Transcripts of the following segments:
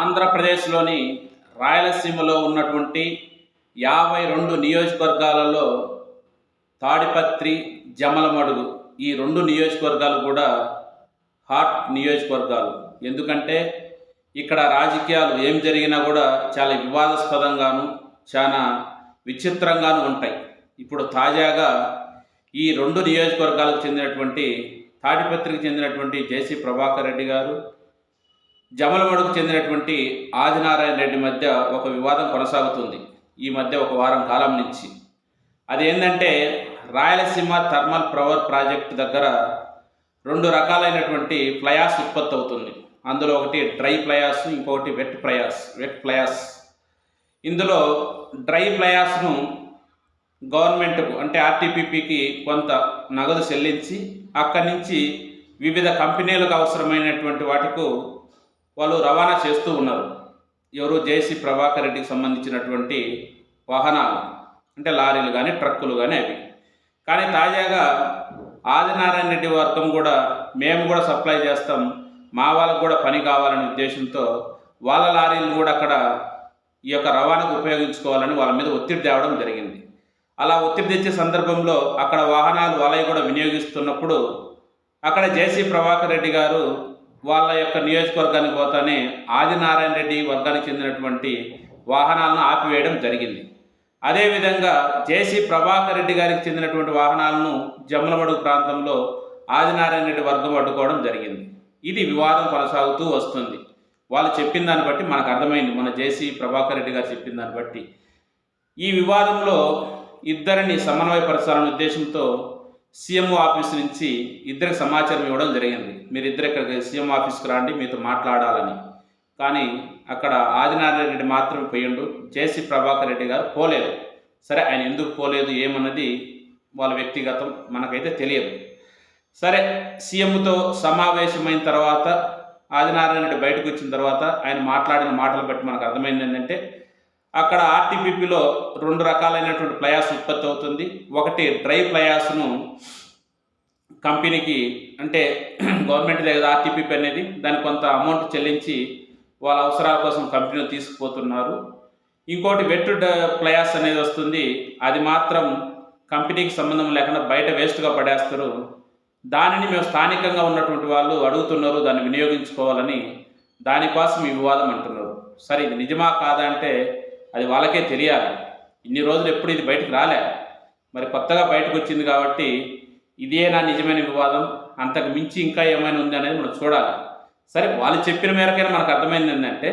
ఆంధ్రప్రదేశ్లోని రాయలసీమలో ఉన్నటువంటి యాభై రెండు నియోజకవర్గాలలో తాడిపత్రి జమలమడుగు ఈ రెండు నియోజకవర్గాలు కూడా హాట్ నియోజకవర్గాలు. ఎందుకంటే ఇక్కడ రాజకీయాలు ఏం జరిగినా కూడా చాలా వివాదాస్పదంగాను చాలా విచిత్రంగాను ఉంటాయి. ఇప్పుడు తాజాగా ఈ రెండు నియోజకవర్గాలకు చెందినటువంటి తాడిపత్రికి చెందినటువంటి జేసీ ప్రభాకర్ రెడ్డి గారు జమలమడుకు చెందినటువంటి ఆదినారాయణ రెడ్డి మధ్య ఒక వివాదం కొనసాగుతుంది. ఈ మధ్య ఒక వారం కాలం నుంచి. అదేంటంటే రాయలసీమ థర్మల్ పవర్ ప్రాజెక్ట్ దగ్గర రెండు రకాలైనటువంటి ఫ్లయాస్ ఉత్పత్తి అవుతుంది. అందులో ఒకటి డ్రై ఫ్లయాస్ ఇంకొకటి వెట్ ఫ్లయాస్ వెట్ ఫ్లయాస్ ఇందులో డ్రై ఫ్లయాస్ను గవర్నమెంట్కు అంటే ఆర్టీపీపీకి కొంత నగదు చెల్లించి అక్కడి నుంచి వివిధ కంపెనీలకు అవసరమైనటువంటి వాటికు వాళ్ళు రవాణా చేస్తూ ఉన్నారు. ఎవరు జేసీ ప్రభాకర్ రెడ్డికి సంబంధించినటువంటి వాహనాలు అంటే లారీలు కానీ ట్రక్కులు కానీ అవి. కానీ తాజాగా ఆదినారాయణ రెడ్డి వర్గం కూడా మేము కూడా సప్లై చేస్తాం. మా వాళ్ళకు కూడా పని కావాలనే ఉద్దేశంతో వాళ్ళ లారీలను కూడా అక్కడ ఈ యొక్క రవాణాకు ఉపయోగించుకోవాలని వాళ్ళ మీద ఒత్తిడి తేవడం జరిగింది. అలా ఒత్తిడి తెచ్చే సందర్భంలో అక్కడ వాహనాలు వాళ్ళవి కూడా వినియోగిస్తున్నప్పుడు అక్కడ జేసీ ప్రభాకర్ రెడ్డి గారు వాళ్ళ యొక్క నియోజకవర్గానికి పోతానే ఆదినారాయణ రెడ్డి వర్గానికి చెందినటువంటి వాహనాలను ఆపివేయడం జరిగింది. అదేవిధంగా జేసీ ప్రభాకర్ రెడ్డి గారికి చెందినటువంటి వాహనాలను జమ్మలమడుగు ప్రాంతంలో ఆదినారాయణ రెడ్డి వర్గం అడ్డుకోవడం జరిగింది. ఇది వివాదం కొనసాగుతూ వస్తుంది. వాళ్ళు చెప్పిన దాన్ని బట్టి మనకు అర్థమైంది. మన జేసీ ప్రభాకర్ రెడ్డి గారు చెప్పిన దాన్ని బట్టి. ఈ వివాదంలో ఇద్దరిని సమన్వయపరచాలనే ఉద్దేశంతో సీఎంఓ ఆఫీస్ నుంచి ఇద్దరికి సమాచారం ఇవ్వడం జరిగింది. మీరు ఇద్దరు ఇక్కడికి సీఎం ఆఫీస్కి రండి మీతో మాట్లాడాలని. కానీ అక్కడ ఆదినారాయణ రెడ్డి మాత్రమే పోయిండు జేసీ ప్రభాకర్ రెడ్డి గారు పోలేదు. సరే ఆయన ఎందుకు పోలేదు ఏమన్నది వాళ్ళ వ్యక్తిగతం మనకైతే తెలియదు. సరే సీఎంతో సమావేశమైన తర్వాత ఆదినారాయణ రెడ్డి బయటకు వచ్చిన తర్వాత ఆయన మాట్లాడిన మాటలు బట్టి మనకు అర్థమైంది ఏంటంటే అక్కడ ఆర్టీపీపీలో రెండు రకాలైనటువంటి ప్లయాస్ ఉత్పత్తి అవుతుంది. ఒకటి డ్రై ప్లయాస్ను కంపెనీకి అంటే గవర్నమెంట్ దగ్గర ఆర్టీపీపీ అనేది దాని కొంత అమౌంట్ చెల్లించి వాళ్ళ అవసరాల కోసం కంపెనీలు తీసుకుపోతున్నారు. ఇంకోటి వెట్ ప్లయాస్ అనేది వస్తుంది. అది మాత్రం కంపెనీకి సంబంధం లేకుండా బయట వేస్ట్గా పడేస్తారు. దానిని మేము స్థానికంగా ఉన్నటువంటి వాళ్ళు అడుగుతున్నారు దాన్ని వినియోగించుకోవాలని దానికోసం ఈ వివాదం అంటున్నారు. సరే ఇది నిజమా కాదా అంటే అది వాళ్ళకే తెలియాలి. ఇన్ని రోజులు ఎప్పుడు ఇది బయటకు రాలే. మరి కొత్తగా బయటకు వచ్చింది కాబట్టి ఇదేనా నిజమైన వివాదం. అంతకు మించి ఇంకా ఏమైనా ఉంది అనేది మనం చూడాలి. సరే వాళ్ళు చెప్పిన మేరకైనా మనకు అర్థమైంది ఏంటంటే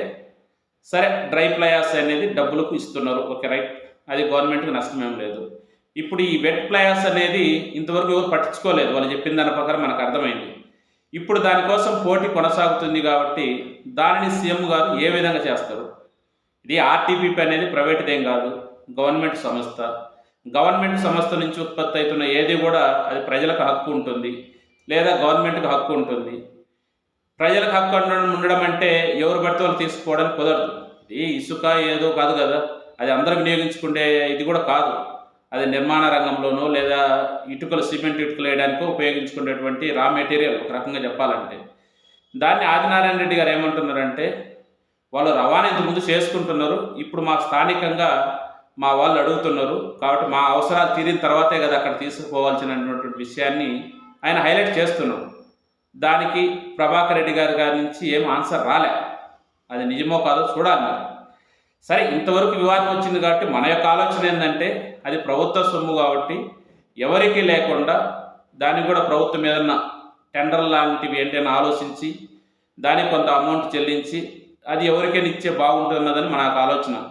సరే డ్రై ప్లయాస్ అనేది డబ్బులకు ఇస్తున్నారు. Okay right. అది గవర్నమెంట్కి నష్టమేం లేదు. ఇప్పుడు ఈ వెట్ ప్లయాస్ అనేది ఇంతవరకు ఎవరు పట్టించుకోలేదు. వాళ్ళు చెప్పిన దాని ప్రకారం మనకు అర్థమైంది. ఇప్పుడు దానికోసం పోటీ కొనసాగుతుంది కాబట్టి దానిని సీఎం గారు ఏ విధంగా చేస్తారు? ఇది ఆర్టీపీపీ అనేది ప్రైవేట్దేం కాదు గవర్నమెంట్ సంస్థ. గవర్నమెంట్ సంస్థ నుంచి ఉత్పత్తి అవుతున్న ఏది కూడా అది ప్రజలకు హక్కు ఉంటుంది లేదా గవర్నమెంట్కి హక్కు ఉంటుంది. ప్రజలకు హక్కు ఉండడం ఉండడం అంటే ఎవరు పడితే వాళ్ళు తీసుకోవడానికి కుదరదు. ఈ ఇసుక ఏదో కాదు కదా అది అందరూ వినియోగించుకునే ఇది కూడా కాదు. అది నిర్మాణ రంగంలోనో లేదా ఇటుకలు సిమెంట్ ఇటుకలు వేయడానికో ఉపయోగించుకునేటువంటి రా మెటీరియల్ ఒక రకంగా చెప్పాలంటే. దాన్ని ఆదినారాయణ రెడ్డి గారు ఏమంటున్నారంటే వాళ్ళు రవాణా ఇంతకుముందు చేసుకుంటున్నారు. ఇప్పుడు మా స్థానికంగా మా వాళ్ళు అడుగుతున్నారు. కాబట్టి మా అవసరాలు తీరిన తర్వాతే కదా అక్కడ తీసుకుపోవాల్సినటువంటి విషయాన్ని ఆయన హైలైట్ చేస్తున్నారు. దానికి ప్రభాకర్ రెడ్డి గారి గారి నుంచి ఏం ఆన్సర్ రాలే. అది నిజమో కాదో చూడాలి సరే ఇంతవరకు వివాదం వచ్చింది కాబట్టి మన యొక్క ఆలోచన ఏంటంటే అది ప్రభుత్వ సొమ్ము కాబట్టి ఎవరికి లేకుండా దానికి కూడా ప్రభుత్వం ఏదన్నా టెండర్ లాంటివి ఏంటైనా ఆలోచించి దానికి కొంత అమౌంట్ చెల్లించి అది ఎవరికైనా ఇచ్చే బాగుంటున్నదని మన యొక్క ఆలోచన.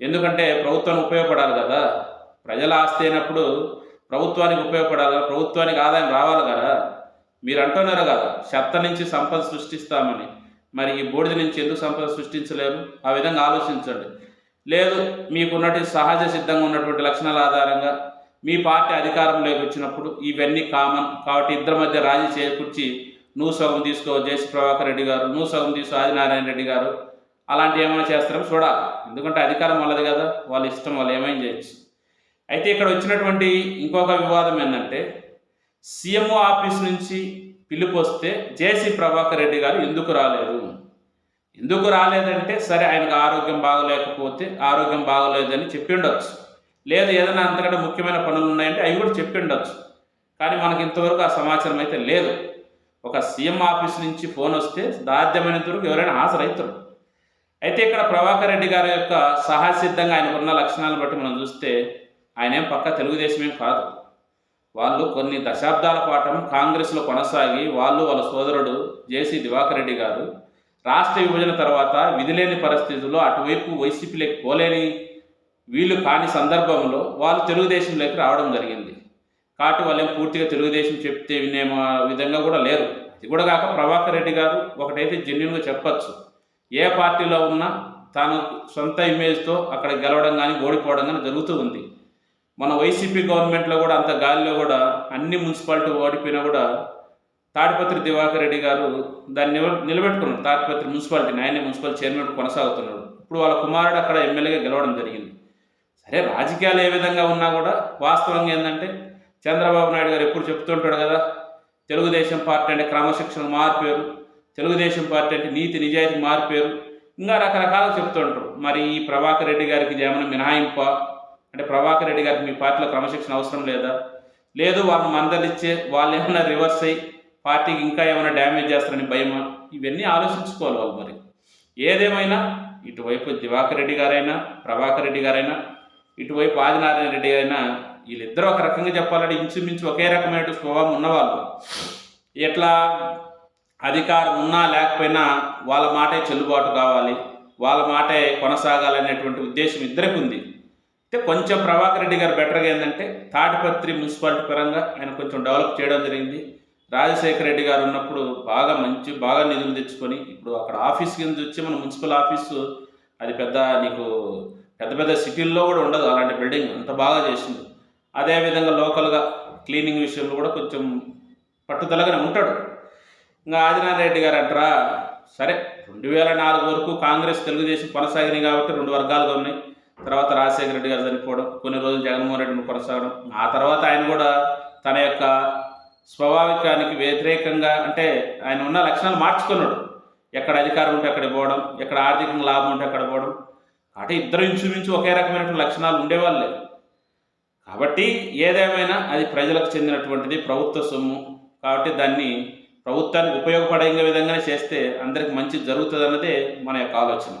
ఎందుకంటే ప్రభుత్వానికి ఉపయోగపడాలి కదా. ప్రజల ఆస్తి అయినప్పుడు ప్రభుత్వానికి ఉపయోగపడాలి ప్రభుత్వానికి ఆదాయం రావాలి కదా. మీరు అంటున్నారు కదా చెత్త నుంచి సంపద సృష్టిస్తామని. మరి ఈ బూడిద నుంచి ఎందుకు సంపద సృష్టించలేరు? ఆ విధంగా ఆలోచించండి. లేదు మీకున్నటి సహజ సిద్ధంగా ఉన్నటువంటి లక్షణాల ఆధారంగా మీ పార్టీ అధికారంలోకి వచ్చినప్పుడు ఇవన్నీ కామన్ కాబట్టి ఇద్దరి మధ్య రాజీ చేకూర్చి నువ్వు సగం తీసుకో జేసీ ప్రభాకర్ రెడ్డి గారు నువ్వు సగం తీసుకో ఆదినారాయణ రెడ్డి గారు. అలాంటి ఏమైనా చేస్తారో చూడాలి. ఎందుకంటే అధికారం వాళ్ళది కదా వాళ్ళ ఇష్టం వాళ్ళు ఏమైనా చేయొచ్చు. అయితే ఇక్కడ వచ్చినటువంటి ఇంకొక వివాదం ఏంటంటే సీఎంఓ ఆఫీస్ నుంచి పిలుపు వస్తే జేసీ ప్రభాకర్ రెడ్డి గారు ఎందుకు రాలేదు? ఎందుకు రాలేదంటే సరే ఆయనకు ఆరోగ్యం బాగలేకపోతే ఆరోగ్యం బాగలేదని చెప్పి ఉండొచ్చు. లేదు ఏదైనా అంతకంటే ముఖ్యమైన పనులు ఉన్నాయంటే అవి కూడా చెప్పి ఉండొచ్చు. కానీ మనకి ఇంతవరకు ఆ సమాచారం అయితే లేదు. ఒక సీఎం ఆఫీస్ నుంచి ఫోన్ వస్తే సాధ్యమైనంత వరకు ఎవరైనా హాజరవుతారు. అయితే ఇక్కడ ప్రభాకర్ రెడ్డి గారి యొక్క సహసిద్ధంగా ఆయనకున్న లక్షణాలను బట్టి మనం చూస్తే ఆయన ఏం పక్క తెలుగుదేశమేం కాదు. వాళ్ళు కొన్ని దశాబ్దాల పాఠం కాంగ్రెస్లో కొనసాగి వాళ్ళు వాళ్ళ సోదరుడు జేసీ దివాకర్ రెడ్డి గారు రాష్ట్ర విభజన తర్వాత విధిలేని పరిస్థితుల్లో అటువైపు వైసీపీలోకి పోలేని వీళ్ళు కాని సందర్భంలో వాళ్ళు తెలుగుదేశంలోకి రావడం జరిగింది. కాబట్టి వాళ్ళేం పూర్తిగా తెలుగుదేశం చెప్తే వినే విధంగా కూడా లేరు. ఇది కూడా కాక ప్రభాకర్ రెడ్డి గారు ఒకటైతే జెన్యున్గా చెప్పచ్చు. ఏ పార్టీలో ఉన్నా తాను సొంత ఇమేజ్తో అక్కడ గెలవడం కానీ ఓడిపోవడం కానీ జరుగుతూ ఉంది. మన వైసీపీ గవర్నమెంట్లో కూడా అంత గాలిలో కూడా అన్ని మున్సిపాలిటీ ఓడిపోయినా కూడా తాడిపత్రి దివాకర్ రెడ్డి గారు దాన్ని నిల- తాడిపత్రి మున్సిపాలిటీని ఆయన మున్సిపల్ చైర్మన్ కొనసాగుతున్నాడు. ఇప్పుడు వాళ్ళ కుమారుడు అక్కడ ఎమ్మెల్యేగా గెలవడం జరిగింది. సరే రాజకీయాలు ఏ విధంగా ఉన్నా కూడా వాస్తవంగా ఏంటంటే చంద్రబాబు నాయుడు గారు ఎప్పుడు చెప్తుంటాడు కదా తెలుగుదేశం పార్టీ అంటే క్రమశిక్షణ మారిపోయారు తెలుగుదేశం పార్టీ అంటే నీతి నిజాయితీ మారిపోయారు ఇంకా రకరకాలు చెప్తుంటారు. మరి ఈ ప్రభాకర్ రెడ్డి గారికి ఏమైనా మినహాయింప? అంటే ప్రభాకర్ రెడ్డి గారికి మీ పార్టీలో క్రమశిక్షణ అవసరం లేదా? లేదు వాళ్ళు మందలిచ్చే వాళ్ళు ఏమైనా రివర్స్ అయ్యి పార్టీకి ఇంకా ఏమైనా డ్యామేజ్ చేస్తారని భయమా? ఇవన్నీ ఆలోచించుకోవాలి వాళ్ళు మరి. ఏదేమైనా ఇటువైపు దివాకర్ రెడ్డి గారైనా ప్రభాకర్ రెడ్డి గారైనా ఇటువైపు ఆదినారాయణ రెడ్డి అయినా వీళ్ళిద్దరూ ఒక రకంగా చెప్పాలంటే ఇంచుమించు ఒకే రకమైన స్వభావం ఉన్నవాళ్ళు. ఎట్లా అధికారం ఉన్నా లేకపోయినా వాళ్ళ మాటే చెల్లుబాటు కావాలి వాళ్ళ మాటే కొనసాగాలనేటువంటి ఉద్దేశం ఇద్దరికి ఉంది. అయితే కొంచెం ప్రభాకర్ రెడ్డి గారు బెటర్గా ఏంటంటే తాటిపత్రి మున్సిపాలిటీ పరంగా ఆయన కొంచెం డెవలప్ చేయడం జరిగింది. రాజశేఖర రెడ్డి గారు ఉన్నప్పుడు బాగా మంచి బాగా నిధులు తెచ్చుకొని ఇప్పుడు అక్కడ ఆఫీస్ కింద వచ్చి మన మున్సిపల్ ఆఫీసు అది పెద్ద నీకు పెద్ద పెద్ద సిటీల్లో కూడా ఉండదు అలాంటి బిల్డింగ్ అంత బాగా చేసింది. అదేవిధంగా లోకల్గా క్లీనింగ్ విషయంలో కూడా కొంచెం పట్టుదలగానే ఉంటాడు. ఇంకా ఆదినారెడ్డి గారు అంటారా సరే రెండు వేల నాలుగు వరకు కాంగ్రెస్ తెలుగుదేశం కొనసాగినాయి కాబట్టి రెండు వర్గాలుగా ఉన్నాయి. తర్వాత రాజశేఖర రెడ్డి గారు చనిపోవడం కొన్ని రోజులు జగన్మోహన్ రెడ్డిని కొనసాగడం. ఆ తర్వాత ఆయన కూడా తన యొక్క స్వాభావికానికి వ్యతిరేకంగా అంటే ఆయన ఉన్న లక్షణాలు మార్చుకున్నాడు. ఎక్కడ అధికారం ఉంటే అక్కడ పోవడం ఎక్కడ ఆర్థికంగా లాభం ఉంటే అక్కడ పోవడం. అంటే ఇద్దరు ఇంచుమించు ఒకే రకమైనటువంటి లక్షణాలు ఉండేవాళ్ళే. కాబట్టి ఏదేమైనా అది ప్రజలకు చెందినటువంటిది ప్రభుత్వ సొమ్ము. కాబట్టి దాన్ని ప్రభుత్వానికి ఉపయోగపడే విధంగానే చేస్తే అందరికి మంచి జరుగుతుంది అన్నదే మన యొక్క ఆలోచన.